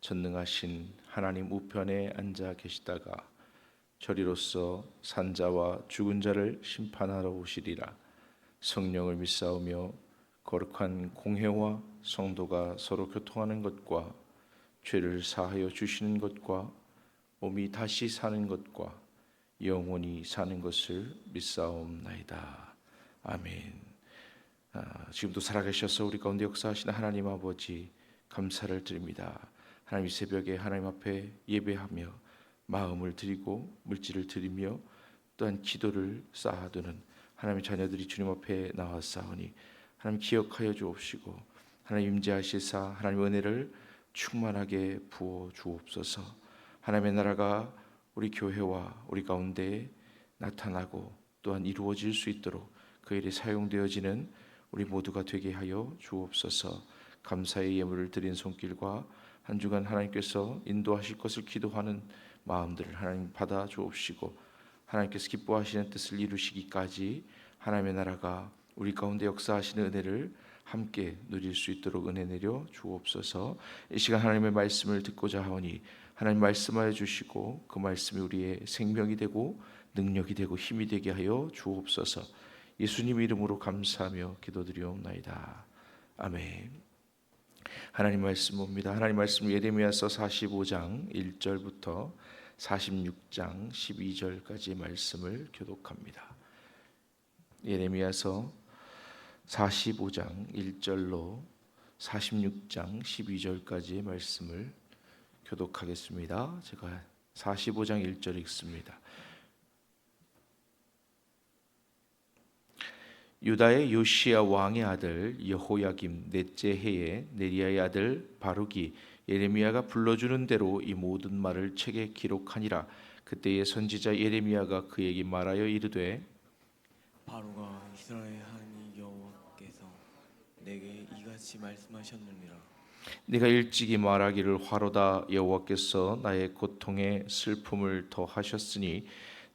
전능하신 하나님 우편에 앉아 계시다가 저리로서 산자와 죽은 자를 심판하러 오시리라 성령을 믿사오며 거룩한 공회와 성도가 서로 교통하는 것과 죄를 사하여 주시는 것과 몸이 다시 사는 것과 영원히 사는 것을 믿사옵나이다 아멘. 아, 지금도 살아계셔서 우리 가운데 역사하시는 하나님 아버지 감사를 드립니다. 하나님 이 새벽에 하나님 앞에 예배하며 마음을 드리고 물질을 드리며 또한 기도를 쌓아두는 하나님의 자녀들이 주님 앞에 나왔사오니 하나님 기억하여 주옵시고 하나님 임재하시사 하나님 은혜를 충만하게 부어 주옵소서. 하나님의 나라가 우리 교회와 우리 가운데 나타나고 또한 이루어질 수 있도록 그 일에 사용되어지는 우리 모두가 되게 하여 주옵소서. 감사의 예물을 드린 손길과 한 주간 하나님께서 인도하실 것을 기도하는 마음들을 하나님 받아 주옵시고 하나님께서 기뻐하시는 뜻을 이루시기까지 하나님의 나라가 우리 가운데 역사하시는 은혜를 함께 누릴 수 있도록 은혜 내려 주옵소서. 이 시간 하나님의 말씀을 듣고자 하오니 하나님 말씀하여 주시고 그 말씀이 우리의 생명이 되고 능력이 되고 힘이 되게 하여 주옵소서. 예수님 이름으로 감사하며 기도드리옵나이다. 아멘. 하나님 말씀 봅니다. 하나님 말씀 예레미야서 45장 1절부터 46장 12절까지의 말씀을 교독합니다. 예레미야서 45장 1절로 46장 12절까지의 말씀을 교독하겠습니다. 제가 45장 1절 읽습니다. 유다의 요시야 왕의 아들 여호야김 넷째 해에 네리야의 아들 바룩이 예레미야가 불러주는 대로 이 모든 말을 책에 기록하니라. 그때의 선지자 예레미야가 그에게 말하여 이르되 바로가 이스라엘 하나님 여호와께서 내게 이같이 말씀하셨느니라. 네가 일찍이 말하기를 화로다. 여호와께서 나의 고통에 슬픔을 더하셨으니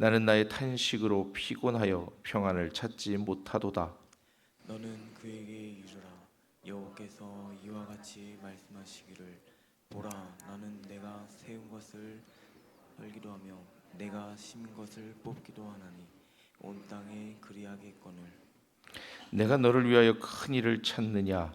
나는 나의 탄식으로 피곤하여 평안을 찾지 못하도다. 너는 그에게 이르라. 여호와께서 이와 같이 말씀하시기를 보라. 나는 내가 세운 것을 헐기도 하며 내가 심은 것을 뽑기도 하나니 온 땅에 그리하겠거늘. 내가 너를 위하여 큰 일을 찾느냐?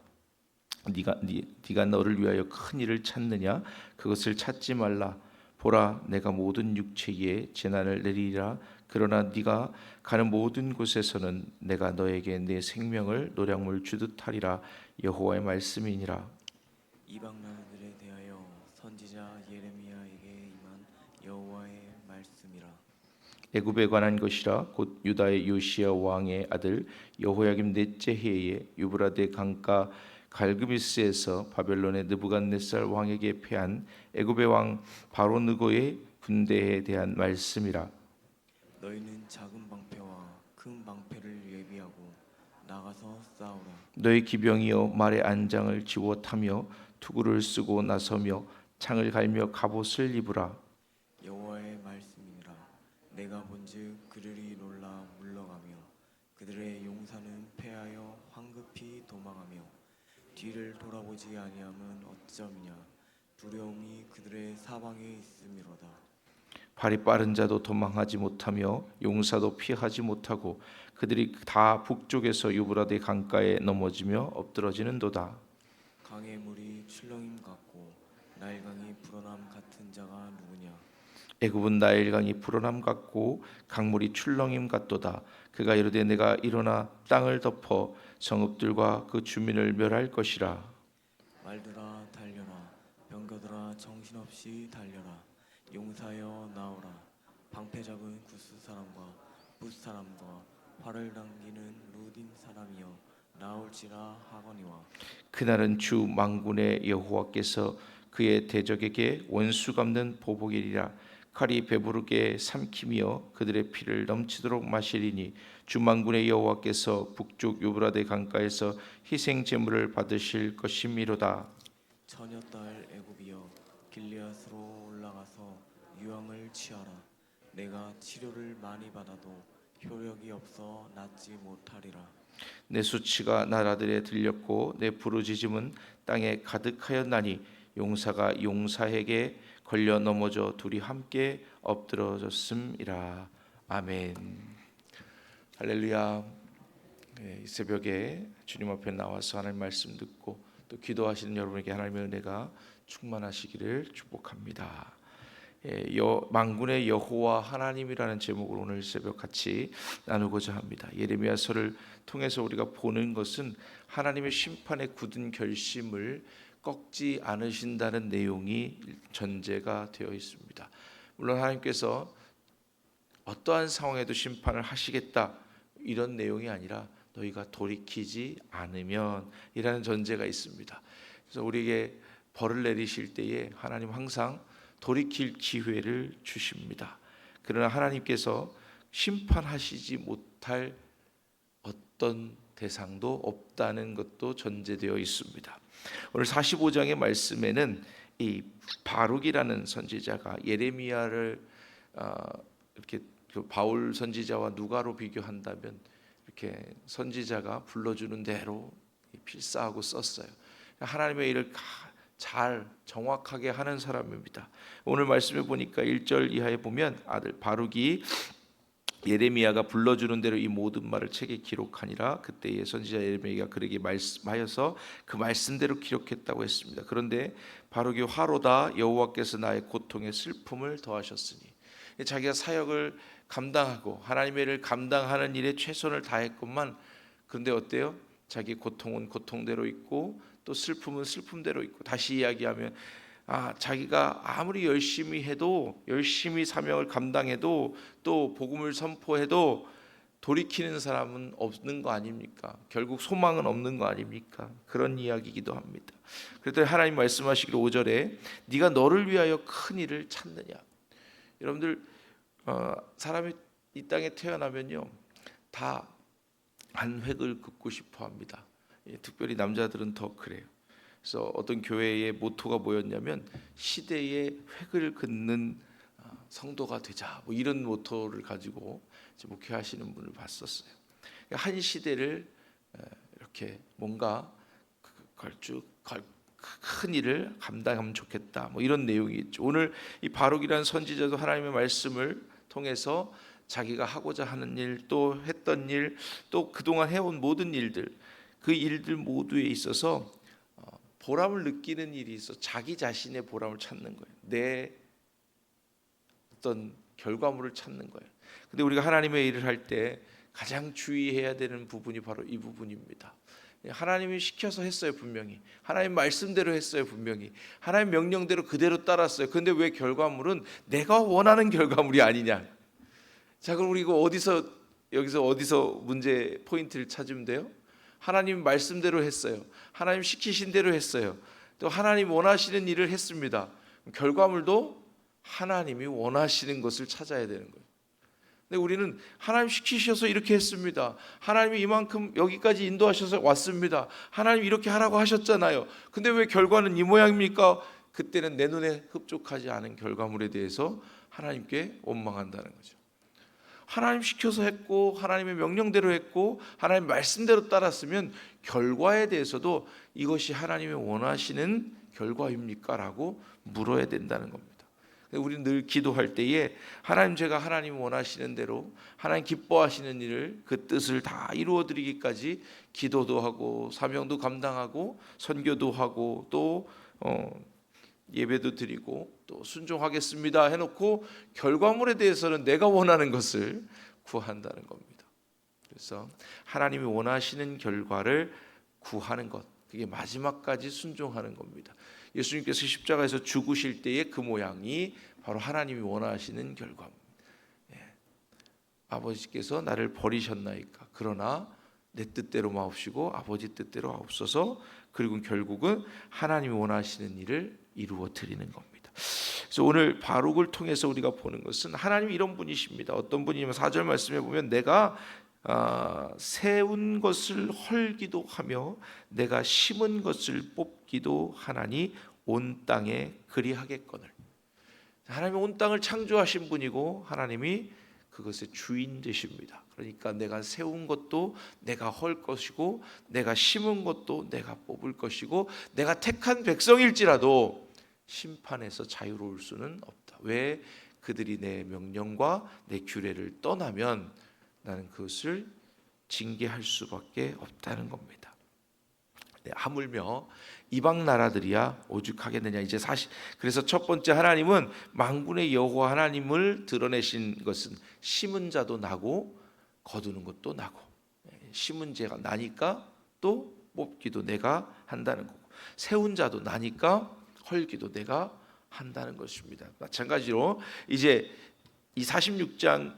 네가 네, 네가 너를 위하여 큰 일을 찾느냐? 그것을 찾지 말라 보라 내가 모든 육체에 재난을 내리리라. 그러나 네가 가는 모든 곳에서는 내가 너에게 내 생명을 노량물 주듯 하리라. 여호와의 말씀이니라. 이방 나라들에 대하여 선지자 예레미야에게 임한 여호와의 말씀이라. 애굽에 관한 것이라. 곧 유다의 요시야 왕의 아들 여호야김 넷째 해에 유브라데 강가 갈그미스에서 바벨론의 느부갓네살 왕에게 패한 애굽의 왕 바로 느고의 군대에 대한 말씀이라. 너희는 작은 방패와 큰 방패를 예비하고 나가서 싸우라. 너희 기병이여 말의 안장을 지워 타며 투구를 쓰고 나서며 창을 갈며 갑옷을 입으라. 여호와의 말씀이니라. 내가 본즉 그들이 놀라 물러가며 그들의 용사는 패하여 황급히 도망하며 뒤를 돌아보지 아니하면 어쩌미냐? 두려움이 그들의 사방에 있음이로다. 발이 빠른 자도 도망하지 못하며 용사도 피하지 못하고 그들이 다 북쪽에서 유브라데 강가에 넘어지며 엎드러지는도다. 강의 물이 출렁임 같고 나일강이 불어남 같은 자가 누구냐 애굽은 나일 강이 불어남 같고 강물이 출렁임 같도다. 그가 이르되 내가 일어나 땅을 덮어 성읍들과 그 주민을 멸할 것이라. 말들아 달려라. 병거들아 정신없이 달려라. 용사여 나오라. 방패 잡은 구스 사람과 붓 사람과 활을 당기는 루딘 사람이여 나올지라 하거니와. 그날은 주 망군의 여호와께서 그의 대적에게 원수 갚는 보복이리라 칼이 배부르게 삼키며 그들의 피를 넘치도록 마시리니 주만군의 여호와께서 북쪽 유브라데 강가에서 희생 제물을 받으실 것이미로다. 처녀 딸 애굽이여 길리앗으로 올라가서 유황을 취하라. 내가 치료를 많이 받아도 효력이 없어 낫지 못하리라. 내 수치가 나라들에 들렸고 내 부르짖음은 땅에 가득하였나니 용사가 용사에게 걸려 넘어져 둘이 함께 엎드러졌음이라 아멘 할렐루야 예, 이 새벽에 주님 앞에 나와서 하나님 말씀 듣고 또 기도하시는 여러분에게 하나님의 은혜가 충만하시기를 축복합니다. 예, 여, 만군의 여호와 하나님이라는 제목으로 오늘 새벽 같이 나누고자 합니다. 예레미야서를 통해서 우리가 보는 것은 하나님의 심판의 굳은 결심을 꺾지 않으신다는 내용이 전제가 되어 있습니다. 물론 하나님께서 어떠한 상황에도 심판을 하시겠다 이런 내용이 아니라 너희가 돌이키지 않으면 이라는 전제가 있습니다. 그래서 우리에게 벌을 내리실 때에 하나님 항상 돌이킬 기회를 주십니다. 그러나 하나님께서 심판하시지 못할 어떤 대상도 없다는 것도 전제되어 있습니다. 오늘 45장의 말씀에는 이 바룩이라는 선지자가 예레미야를 어, 이렇게 그 바울 선지자와 누가로 비교한다면 이렇게 선지자가 불러주는 대로 필사하고 썼어요. 하나님의 일을 가- 잘 정확하게 하는 사람입니다. 오늘 말씀에 보니까 1절 이하에 보면 아들 바룩이 예레미야가 불러주는 대로 이 모든 말을 책에 기록하니라 그때의 선지자 예레미야가 그에게 말씀하여서 그 말씀대로 기록했다고 했습니다. 그런데 바룩이 화로다 여호와께서 나의 고통에 슬픔을 더하셨으니 자기가 사역을 감당하고 하나님의 일을 감당하는 일에 최선을 다했건만 그런데 어때요? 자기 고통은 고통대로 있고 또 슬픔은 슬픔대로 있고 다시 이야기하면 아 자기가 아무리 열심히 해도 열심히 사명을 감당해도 또 복음을 선포해도 돌이키는 사람은 없는 거 아닙니까? 결국 소망은 없는 거 아닙니까? 그런 이야기이기도 합니다. 그랬더니 하나님 말씀하시기로 5절에 네가 너를 위하여 큰 일을 찾느냐? 여러분들 어, 사람이 이 땅에 태어나면요 다 한 획을 긋고 싶어 합니다. 예, 특별히 남자들은 더 그래요. 그래서 어떤 교회의 모토가 뭐였냐면 시대의 획을 긋는 어, 성도가 되자 뭐 이런 모토를 가지고 목회하시는 분을 봤었어요. 그러니까 한 시대를 에, 이렇게 뭔가 그 걸쭉 걸, 큰 일을 감당하면 좋겠다. 뭐 이런 내용이 있죠. 오늘 이 바룩이라는 선지자도 하나님의 말씀을 통해서 자기가 하고자 하는 일, 또 했던 일, 또 그동안 해온 모든 일들, 그 일들 모두에 있어서 어, 보람을 느끼는 일이 있어 자기 자신의 보람을 찾는 거예요. 내 어떤 결과물을 찾는 거예요. 근데 우리가 하나님의 일을 할 때 가장 주의해야 되는 부분이 바로 이 부분입니다. 하나님이 시켜서 했어요 분명히 하나님 말씀대로 했어요 분명히 하나님 명령대로 그대로 따랐어요 근데 왜 결과물은 내가 원하는 결과물이 아니냐 자 그럼 우리 이거 어디서 여기서 어디서 문제 포인트를 찾으면 돼요 하나님 말씀대로 했어요 하나님 시키신 대로 했어요 또 하나님 원하시는 일을 했습니다 결과물도 하나님이 원하시는 것을 찾아야 되는 거예요 근데 우리는 하나님 시키셔서 이렇게 했습니다. 하나님이 이만큼 여기까지 인도하셔서 왔습니다. 하나님 이렇게 하라고 하셨잖아요. 근데 왜 결과는 이 모양입니까? 그때는 내 눈에 흡족하지 않은 결과물에 대해서 하나님께 원망한다는 거죠. 하나님 시켜서 했고 하나님의 명령대로 했고 하나님 말씀대로 따랐으면 결과에 대해서도 이것이 하나님이 원하시는 결과입니까라고 물어야 된다는 겁니다. 우리는 늘 기도할 때에 하나님 제가 하나님 원하시는 대로 하나님 기뻐하시는 일을 그 뜻을 다 이루어 드리기까지 기도도 하고 사명도 감당하고 선교도 하고 또 어, 예배도 드리고 또 순종하겠습니다 해놓고 결과물에 대해서는 내가 원하는 것을 구한다는 겁니다. 그래서 하나님이 원하시는 결과를 구하는 것 그게 마지막까지 순종하는 겁니다. 예수님께서 십자가에서 죽으실 때의 그 모양이 바로 하나님이 원하시는 결과입니다. 예. 아버지께서 나를 버리셨나이까 그러나 내 뜻대로 마옵시고 아버지 뜻대로 하옵소서 그리고 결국은 하나님이 원하시는 일을 이루어 드리는 겁니다. 그래서 오늘 바룩을 통해서 우리가 보는 것은 하나님 이런 분이십니다. 어떤 분이냐면 4절 말씀에 보면 내가 아, 세운 것을 헐기도 하며 내가 심은 것을 뽑기도 하나니 온 땅에 그리하겠거늘. 하나님이 온 땅을 창조하신 분이고 하나님이 그것의 주인 되십니다. 그러니까 내가 세운 것도 내가 헐 것이고 내가 심은 것도 내가 뽑을 것이고 내가 택한 백성일지라도 심판에서 자유로울 수는 없다. 왜 그들이 내 명령과 내 규례를 떠나면 나는 그것을 징계할 수밖에 없다는 겁니다. 네, 하물며 이방 나라들이야 오죽하겠느냐 이제 사실 그래서 첫 번째 하나님은 만군의 여호와 하나님을 드러내신 것은 심은 자도 나고 거두는 것도 나고 예, 심은 자가 나니까 또 뽑기도 내가 한다는 거고 세운 자도 나니까 헐기도 내가 한다는 것입니다. 마찬가지로 이제 이 46장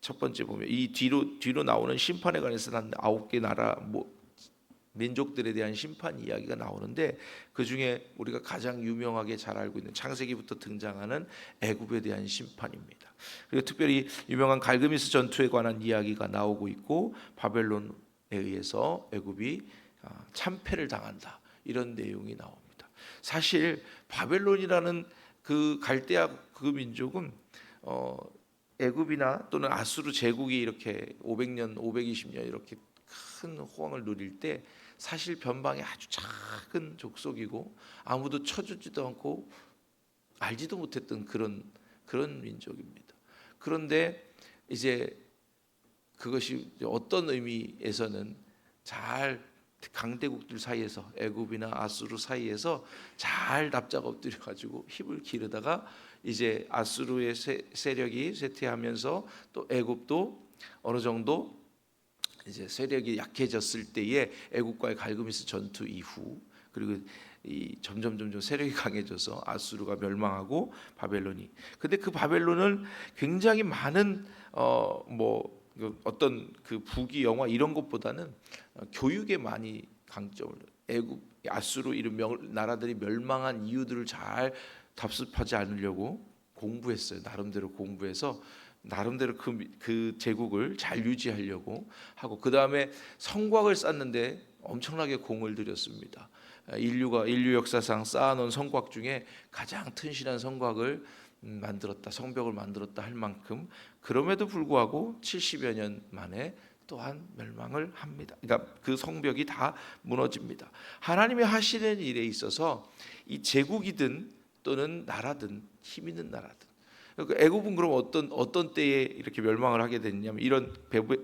첫 번째 보면 이 뒤로 뒤로 나오는 심판에 관해서 한 아홉 개 나라 뭐 민족들에 대한 심판 이야기가 나오는데 그 중에 우리가 가장 유명하게 잘 알고 있는 창세기부터 등장하는 애굽에 대한 심판입니다. 그리고 특별히 유명한 갈그미스 전투에 관한 이야기가 나오고 있고 바벨론에 의해서 애굽이 아, 참패를 당한다 이런 내용이 나옵니다. 사실 바벨론이라는 그 갈대아 그 민족은 어, 애굽이나 또는 아수르 제국이 이렇게 500년, 520년 이렇게 큰 호황을 누릴 때 사실 변방의 아주 작은 족속이고 아무도 쳐주지도 않고 알지도 못했던 그런 그런 민족입니다. 그런데 이제 그것이 어떤 의미에서는 잘 강대국들 사이에서 애굽이나 아수르 사이에서 잘 납작 엎드려 가지고 힘을 기르다가 이제 아수르의 세, 세력이 쇠퇴하면서 또 애굽도 어느 정도 이제 세력이 약해졌을 때에 애국과의 갈그미스 전투 이후 그리고 이 점점 점점 세력이 강해져서 아수르가 멸망하고 바벨론이. 근데 그 바벨론은 굉장히 많은 어뭐 어떤 그 부기 영화 이런 것보다는 어, 교육에 많이 강점을 애국 아수르 이런 명, 나라들이 멸망한 이유들을 잘 답습하지 않으려고 공부했어요 나름대로 공부해서 나름대로 그, 그 제국을 잘 유지하려고 하고 그 다음에 성곽을 쌓는데 엄청나게 공을 들였습니다. 인류가 인류 역사상 쌓아놓은 성곽 중에 가장 튼실한 성곽을 음, 만들었다, 성벽을 만들었다 할 만큼 그럼에도 불구하고 70여 년 만에 또한 멸망을 합니다. 그러니까 그 성벽이 다 무너집니다. 하나님이 하시는 일에 있어서 이 제국이든 또는 나라든 힘 있는 나라든 그 애굽은 그럼 어떤 어떤 때에 이렇게 멸망을 하게 됐냐면 이런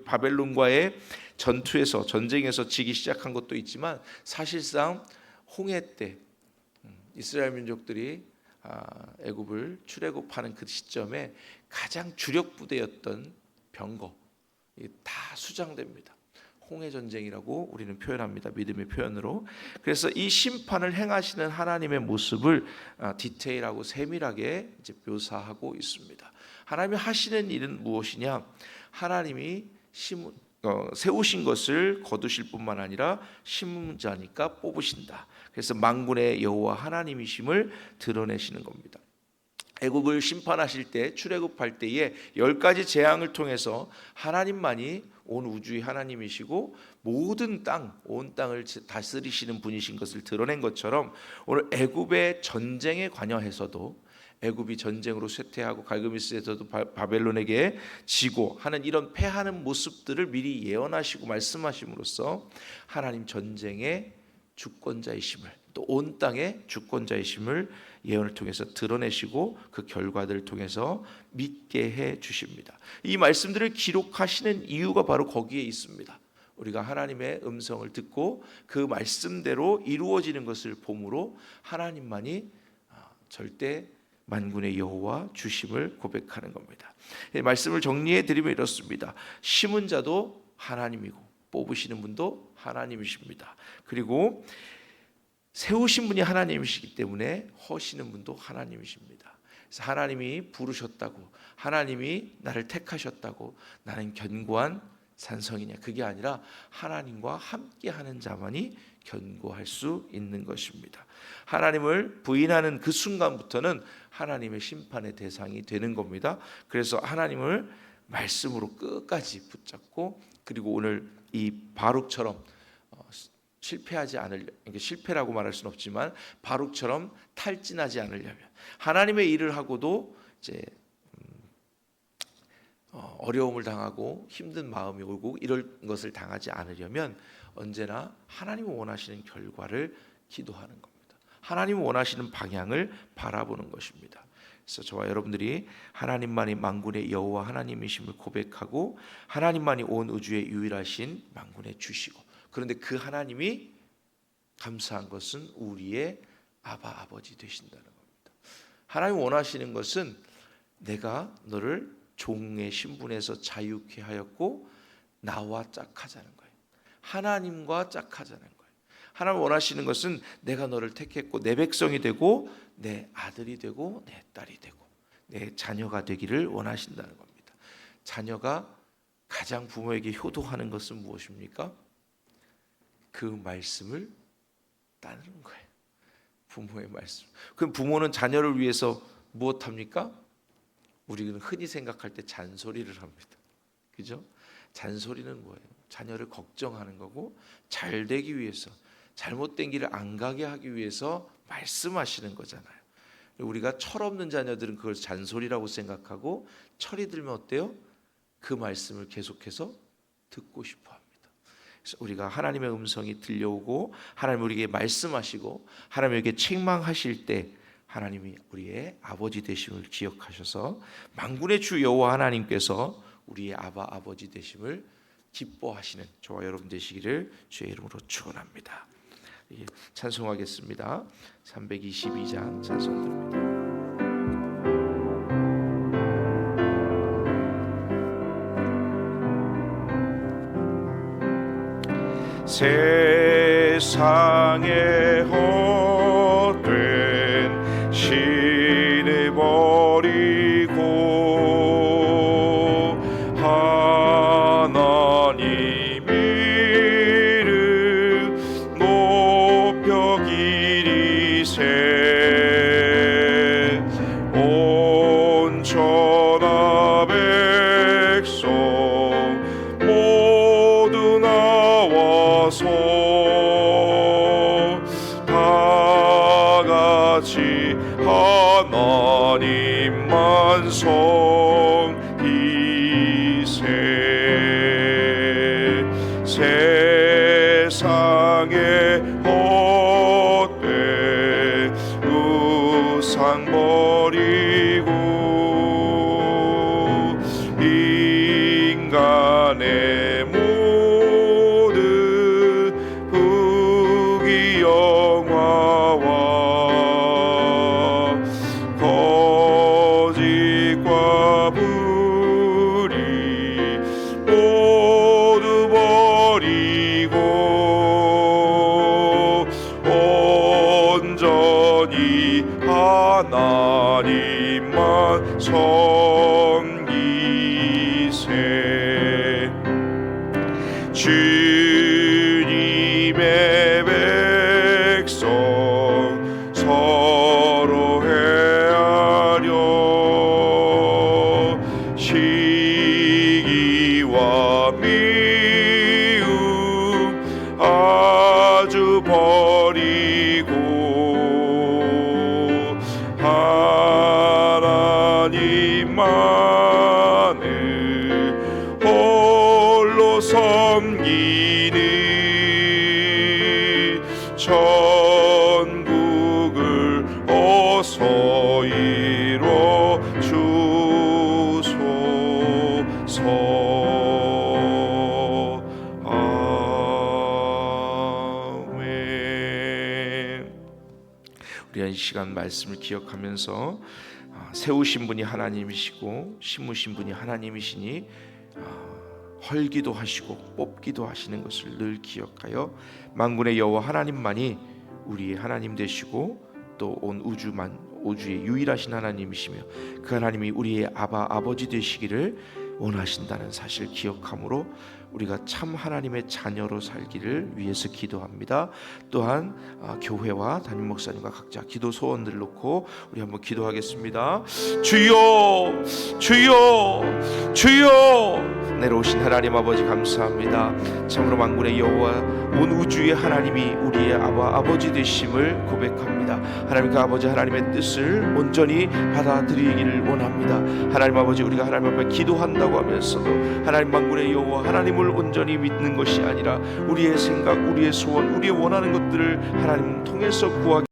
바벨론과의 전투에서 전쟁에서 지기 시작한 것도 있지만 사실상 홍해 때 음, 이스라엘 민족들이 아, 애굽을 출애굽하는 그 시점에 가장 주력 부대였던 병거 다 수장됩니다. 홍해 전쟁이라고 우리는 표현합니다. 믿음의 표현으로. 그래서 이 심판을 행하시는 하나님의 모습을 아, 디테일하고 세밀하게 이제 묘사하고 있습니다. 하나님이 하시는 일은 무엇이냐? 하나님이 세우신 것을 거두실 뿐만 아니라 심은 자니까 뽑으신다. 그래서 만군의 여호와 하나님이심을 드러내시는 겁니다. 애굽을 심판하실 때 출애굽할 때에 열 가지 재앙을 통해서 하나님만이 온 우주의 하나님이시고 모든 땅, 온 땅을 다스리시는 분이신 것을 드러낸 것처럼 오늘 애굽의 전쟁에 관여해서도 애굽이 전쟁으로 쇠퇴하고 갈그미스에서도 바벨론에게 지고 하는 이런 패하는 모습들을 미리 예언하시고 말씀하심으로써 하나님 전쟁의 주권자이심을 또 온 땅의 주권자이심을 예언을 통해서 드러내시고 그 결과들을 통해서 믿게 해 주십니다. 이 말씀들을 기록하시는 이유가 바로 거기에 있습니다. 우리가 하나님의 음성을 듣고 그 말씀대로 이루어지는 것을 봄으로 하나님만이 아, 절대 만군의 여호와 주심을 고백하는 겁니다. 말씀을 정리해 드리면 이렇습니다. 심은 자도 하나님이고 뽑으시는 분도 하나님이십니다. 그리고 세우신 분이 하나님이시기 때문에 허시는 분도 하나님이십니다. 그래서 하나님이 부르셨다고 하나님이 나를 택하셨다고 나는 견고한 산성이냐 그게 아니라 하나님과 함께하는 자만이 견고할 수 있는 것입니다. 하나님을 부인하는 그 순간부터는 하나님의 심판의 대상이 되는 겁니다. 그래서 하나님을 말씀으로 끝까지 붙잡고 그리고 오늘 이 바룩처럼 어, 실패하지 이게 실패라고 말할 수는 없지만 바룩처럼 탈진하지 않으려면 하나님의 일을 하고도 이제 어, 어려움을 당하고 힘든 마음이 오고 이럴 것을 당하지 않으려면 언제나 하나님이 원하시는 결과를 기도하는 겁니다. 하나님이 원하시는 방향을 바라보는 것입니다. 그래서 저와 여러분들이 하나님만이 만군의 여호와 하나님이심을 고백하고 하나님만이 온 우주의 유일하신 만군의 주시고 그런데 그 하나님이 감사한 것은 우리의 아바 아버지 되신다는 겁니다. 하나님 원하시는 것은 내가 너를 종의 신분에서 자유케 하였고 나와 짝하자는 거예요. 하나님과 짝하자는 거예요. 하나님 원하시는 것은 내가 너를 택했고 내 백성이 되고 내 아들이 되고 내 딸이 되고 내 자녀가 되기를 원하신다는 겁니다. 자녀가 가장 부모에게 효도하는 것은 무엇입니까? 그 말씀을 따르는 거예요. 부모의 말씀. 그럼 부모는 자녀를 위해서 무엇 합니까? 우리는 흔히 생각할 때 잔소리를 합니다. 그죠? 잔소리는 뭐예요? 자녀를 걱정하는 거고 잘 되기 위해서 잘못된 길을 안 가게 하기 위해서 말씀하시는 거잖아요. 우리가 철없는 자녀들은 그걸 잔소리라고 생각하고 철이 들면 어때요? 그 말씀을 계속해서 듣고 싶어 합니다. 그래서 우리가 하나님의 음성이 들려오고 하나님 우리에게 말씀하시고 하나님에게 책망하실 때 하나님이 우리의 아버지 되심을 기억하셔서 만군의 주 여호와 하나님께서 우리의 아바 아버지 되심을 기뻐하시는 저와 여러분 되시기를 주의 이름으로 축원합니다. 예, 찬송하겠습니다. 322장 찬송 드립니다. 세상에 헛 버 세상에 천국을 어서 이뤄 주소서. 아멘. 우리가 이 시간 말씀을 기억하면서 아, 세우신 분이 하나님이시고 심으신 분이 하나님이시니 아, 헐기도 하시고 뽑기도 하시는 것을 늘 기억하여 만군의 여호와 하나님만이 우리의 하나님 되시고 또 온 우주만 우주의 유일하신 하나님이시며 그 하나님이 우리의 아바 아버지 되시기를 원하신다는 사실 기억함으로 우리가 참 하나님의 자녀로 살기를 위해서 기도합니다. 또한 아, 교회와 담임 목사님과 각자 기도 소원들을 놓고 우리 한번 기도하겠습니다. 주여, 주여, 주여 내려오신 하나님 아버지 감사합니다. 참으로 만군의 여호와 온 우주의 하나님이 우리의 아바 아버지 되심을 고백합니다. 하나님 그 아버지 하나님의 뜻을 온전히 받아들이기를 원합니다. 하나님 아버지 우리가 하나님 앞에 기도한 다고 하면서도 하나님 만군의 여호와 하나님을 온전히 믿는 것이 아니라 우리의 생각, 우리의 소원, 우리의 원하는 것들을 하나님 통해서 구하기